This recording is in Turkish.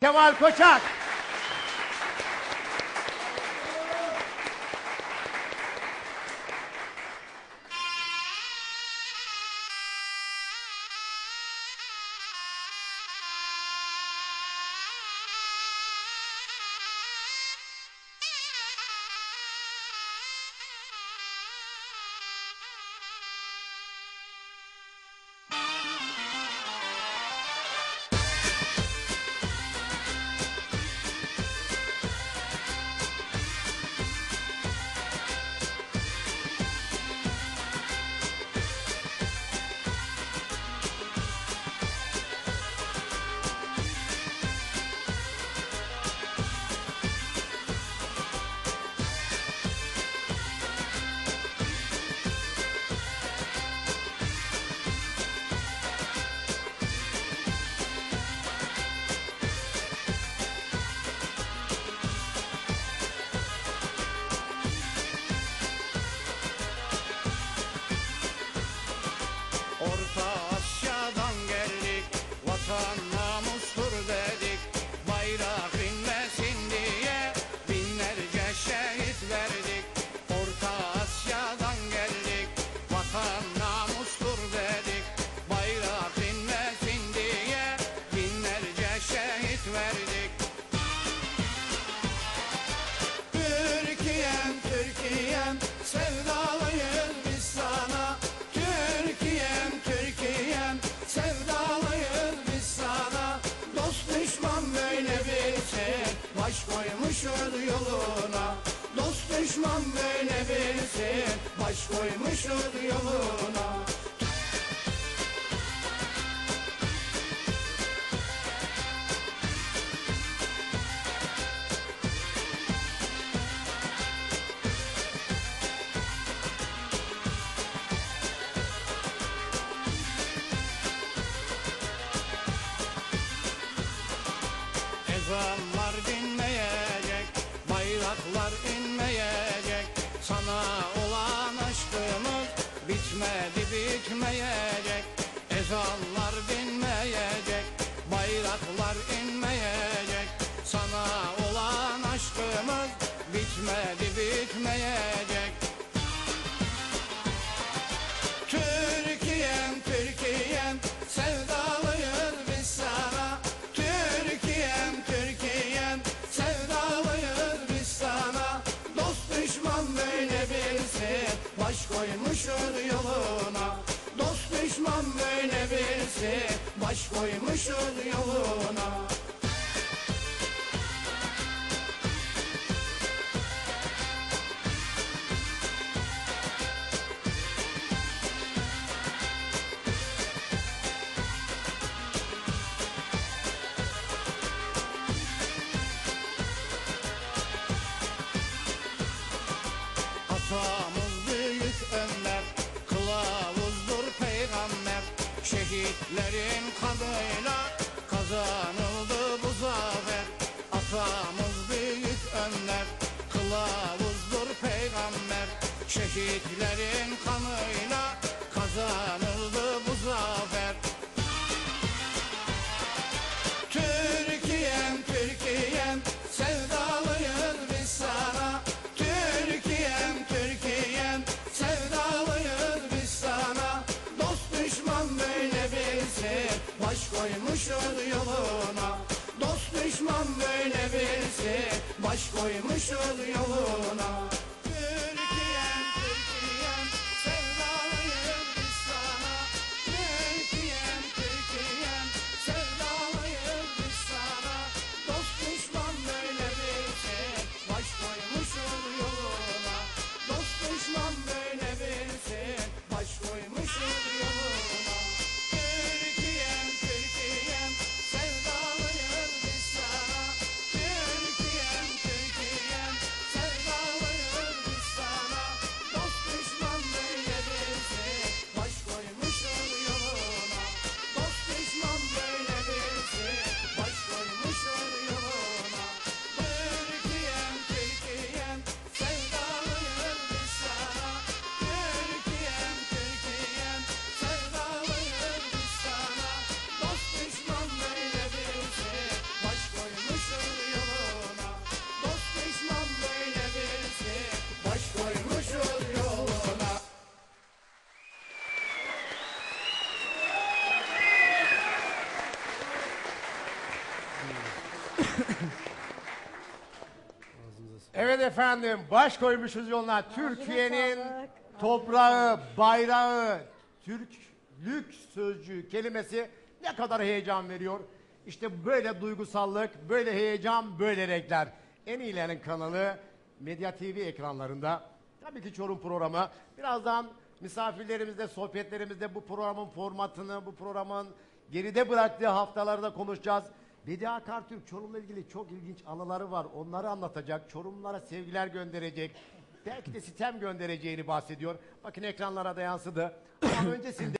Kemal Koçak. düşman böyle birisi Baş koymuştur yoluna. Ezanlar gecikmeyerek ezan taş yoluna. Atamız büyük Ömer Kılavuzdur peygamber. Şehitlerin Atamız büyük Önder Kılavuzdur peygamber. Şehitlerin koymuşuz yolu. Evet efendim, baş koymuşuz yoluna. Türkiye'nin toprağı, bayrağı, Türklük sözcüğü kelimesi ne kadar heyecan veriyor. İşte böyle duygusallık, böyle heyecan, böyle renkler. En iyilerin kanalı Medya TV ekranlarında. Tabii ki Çorum programı. Birazdan misafirlerimizle, sohbetlerimizde bu programın formatını, bu programın geride bıraktığı haftalarda konuşacağız. Bedi Akartürk Çorum'la ilgili çok ilginç anıları var. Onları anlatacak. Çorumlulara sevgiler gönderecek. Belki de sitem göndereceğini bahsediyor. Bakın ekranlara da yansıdı. Ama öncesinde